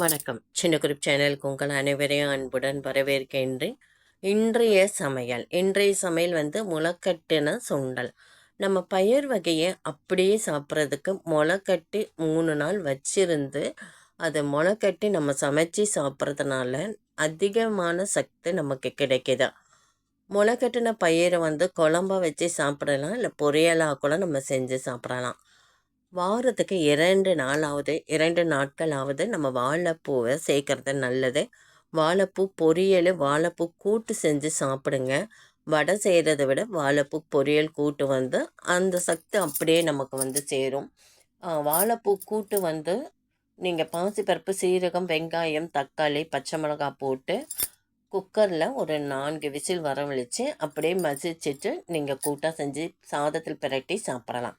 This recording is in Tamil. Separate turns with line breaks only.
வணக்கம். சின்ன குரூப் சேனலுக்கு உங்கள் அனைவரையும் அன்புடன் வரவேற்கின்றேன். இன்றைய சமையல். இன்றைய சமையல் வந்து முளைக்கட்டின சுண்டல். நம்ம பயிர் வகையை அப்படியே சாப்பிட்றதுக்கு முளைக்கட்டி மூணு நாள் வச்சிருந்து அதை முளைக்கட்டி நம்ம சமைச்சு சாப்பிட்றதுனால அதிகமான சக்தி நமக்கு கிடைக்குது. முளைக்கட்டின பயிரை வந்து குழம்பா வச்சு சாப்பிடலாம் இல்லை பொரியலாக கூட நம்ம செஞ்சு சாப்பிடலாம். வாரத்துக்கு இரண்டு நாளாவது இரண்டு நாட்களாவது நம்ம வாழைப்பூவை சேர்க்கறது நல்லது. வாழைப்பூ பொரியல் வாழைப்பூ கூட்டு செஞ்சு சாப்பிடுங்க. வடை செய்கிறத விட வாழைப்பூ பொரியல் கூட்டு வந்து அந்த சக்தி அப்படியே நமக்கு வந்து சேரும். வாழைப்பூ கூட்டு வந்து நீங்கள் பாசிப்பருப்பு சீரகம் வெங்காயம் தக்காளி பச்சை மிளகாய் போட்டு குக்கரில் ஒரு நான்கு விசில் வரவழைச்சு அப்படியே மசிச்சுட்டு நீங்கள் கூட்டாக செஞ்சு சாதத்தில் பிரட்டி சாப்பிடலாம்.